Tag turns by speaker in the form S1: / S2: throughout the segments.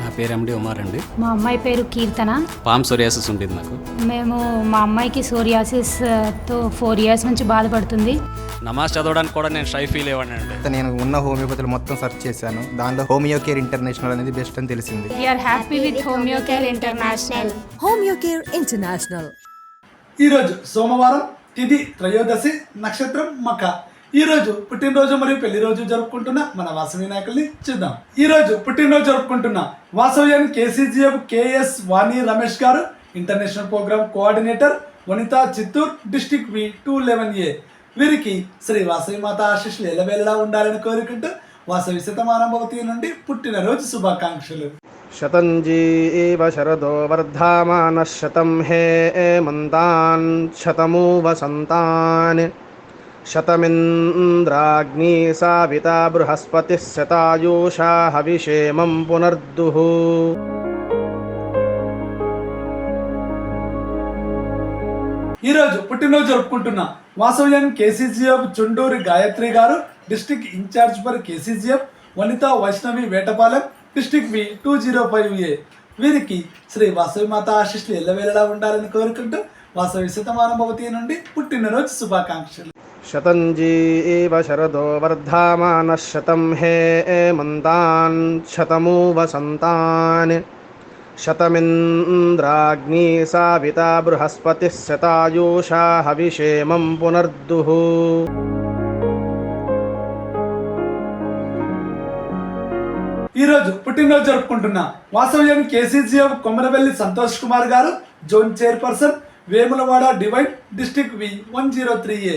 S1: నా పేరు ఎండి ఉమార్ అండి.
S2: మా అమ్మాయి పేరు కీర్తన.
S1: పామ్ సోరియాసిస్ ఉండేది నాకు
S2: మేము మా అమ్మాయికి సోరియాసిస్తో ఫోర్ ఇయర్స్ నుంచి బాధపడుతుంది.
S1: నమాజ్ చదవడానికి కూడా నేను షై ఫీల్ అయ్యాను
S3: నేను ఉన్న హోమియోపతిలో మొత్తం సెర్చ్ చేశాను. దానిలో హోమియో కేర్ ఇంటర్నేషనల్ అనేది బెస్ట్ అని తెలిసింది.
S2: We are happy with Homeo Care International
S4: Homeocare International.
S5: ఈరోజు సోమవారం తిథి త్రయోదశి నక్షత్రం మక. ఈరోజు పుట్టినరోజు మరియు పెళ్ళి రోజు జరుపుకుంటున్న మన వాసవి నాయకుల్ని చూద్దాం. ఈరోజు పుట్టినరోజు జరుపుకుంటున్న వాసవ్యన్ KCGF KS Vani Ramesh garu international program coordinator Vanitha Chittoor district V two eleven A. వీరికి శ్రీ వాసవి మాత ఆశీస్సులు ఎలవేలా ఉండాలని కోరుకుంటూ వాసవి శతమానభవతి నుండి పుట్టినరోజు శుభాకాంక్షలు.
S3: శతంజీవ శరదో వర్ధమాన శతం హే మంతాన్ శతమూ వసంతాన్ శతమింద్రాగ్ని సావిత బృహస్పతి శతాయూషా హవిషేమం పునర్దుః.
S5: ఈరోజు పుట్టినరోజు జరుపుకుంటున్న వాసవ్యం KCGF Chunduri Gayathri garu district in charge for KCGF Vanitha Vaishnavi Vetapalem district V two zero five A. వీరికి శ్రీ వాసవి మాత ఆశీస్సులు ఎల్లవేళలా ఉండాలని కోరుకుంటూ వాసవి శతమాన భవతి నుండి పుట్టినరోజు శుభాకాంక్షలు.
S3: శతంజీవ శరదో వర్ధమాన శతం హే మంతాన్ శతమూ వసంతాన్ శతమింద్రాగ్ని సావిత బృహస్పతి శతాయూషా హవిషేమం పునర్దుః.
S5: ఈరోజు పుట్టినరోజు జరుపుకుంటున్న వాసవ్యం KCCF Kommaravelli Santosh Kumar garu zone chairperson Vemulawada Divine district V one zero three A.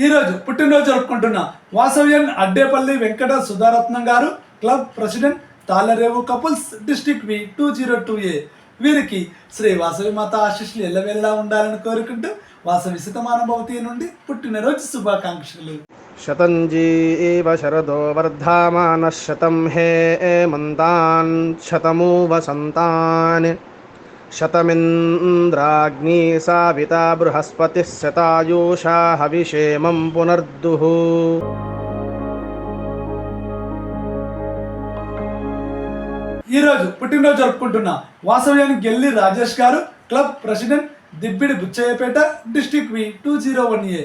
S5: ఈరోజు పుట్టినరోజు జరుపుకుంటున్న వాసవ్యం Addepalli Venkata Sudharatnam garu club president Talarevu Couples district V two zero two A. వీరికి శ్రీ వాసవి మాత ఆశీస్సులు ఎల్లవేళలా ఉండాలని కోరుకుంటూ వాసవి శతమానభవతి నుండి పుట్టినరోజు శుభాకాంక్షలు.
S3: శతంజీవ శరదో వర్ధమాన శతం హే మంతాన్ శతమూ వసంతాన్ శతమింద్రాగ్ని సావిత బృహస్పతి శతాయూషా హవిషేమం పునర్దుః.
S5: ఈరోజు పుట్టినరోజు జరుపుకుంటున్న వాసవ్యాని Gelli Rajesh garu club president Dibbidi Buchayyapeta district V two zero one A.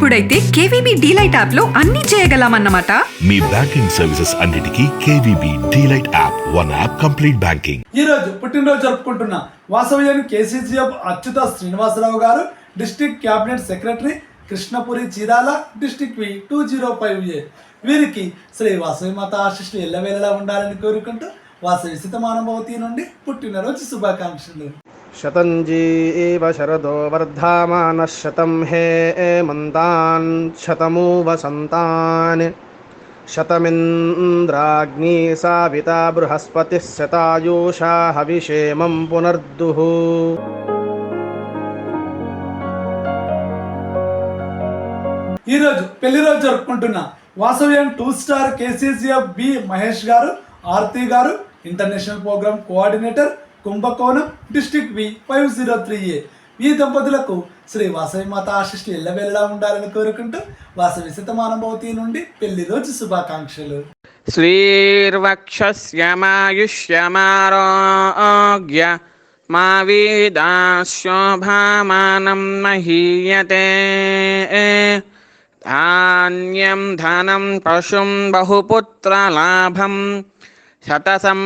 S4: అప్పుడైతే కేవీబీ డీలైట్ యాప్లో అన్ని చేయగలమన్నమాట.
S6: మీ బ్యాంకింగ్ సర్వీసెస్ అన్నిటికీ KVB DLite app one app complete banking.
S5: ఈరోజు పుట్టినరోజు జరుపుకుంటున్న వాసవ్యాన్ని KCGF Achyuta Srinivasarao garu district cabinet secretary Krishnapuri Chirala district V two zero five A. వీరికి శ్రీ వాసవి మాత ఆశీస్సులు ఎల్లవేళలా ఉండాలని కోరుకుంటూ వాసవి సుతమానుభవతి నుండి పుట్టిన రోజు శుభాకాంక్షలు.
S3: శతంజీ ఏవ శరదో వర్ధమాన శతం హే మంతాన్ శతమూ వసంతాన్ శతమింద్రాగ్ని సావిత బృహస్పతి శతాయూషా హవిషేమం పునర్దుః.
S5: ఈరోజు పెళ్ళి రోజు జరుపుకుంటున్న వాసవ్యం two star KCCF B Mahesh garu Aarti garu international program coordinator Kumbakonam district B five zero three A. ఈ దంపతులకు శ్రీ వాసవి మాత ఆశిష్లు ఎల్లవెల్లా ఉండాలని కోరుకుంటూ వాసవి శతమానుభవతి నుండి పెళ్ళి రోజు శుభాకాంక్షలు.
S7: శ్రీర్వక్షమాయుష్యమారోగ్య మా వీదాశోభామానం మహీయతే. ధాన్యం ధనం పశుం బహుపుత్రలాభం శతసం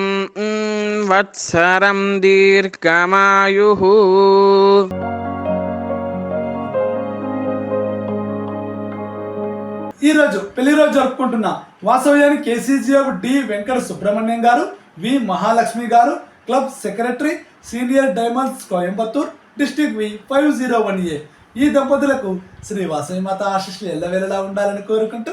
S7: వత్సరం దీర్ఘమాయు ఈరోజు
S5: పెళ్ళి రోజు జరుపుకుంటున్న వాసవ్యాని KCGF D Venkata Subrahmanyam garu V Mahalakshmi garu club secretary Senior Diamonds Coimbatore district V five zero one A. ఈ దంపతులకు శ్రీ వాసవి మాత ఆశిష్లు ఎల్లవేళలా ఉండాలని కోరుకుంటూ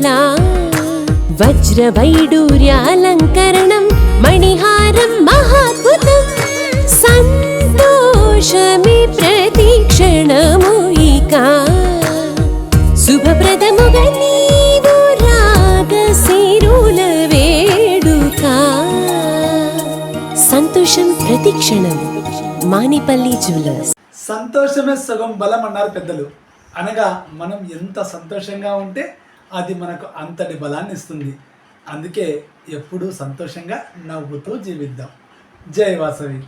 S8: కళా వజ్రవైడూర్యాలంకరణం మణిహారం మహాద్భుతం సంతోషమి ప్రతిక్షణము ఇక. శుభప్రదముగా నీవు రాగశిరుల వేడుక. సంతోషం ప్రతిక్షణం మానిపల్లి జ్యువెలర్స్.
S5: సంతోషమే సగం బలం అన్నారు పెద్దలు. అనగా మనం ఎంత సంతోషంగా ఉంటే అది మనకు అంతటి బలాన్ని ఇస్తుంది. అందుకే ఎప్పుడూ సంతోషంగా నవ్వుతూ జీవిద్దాం. జై వాసవి.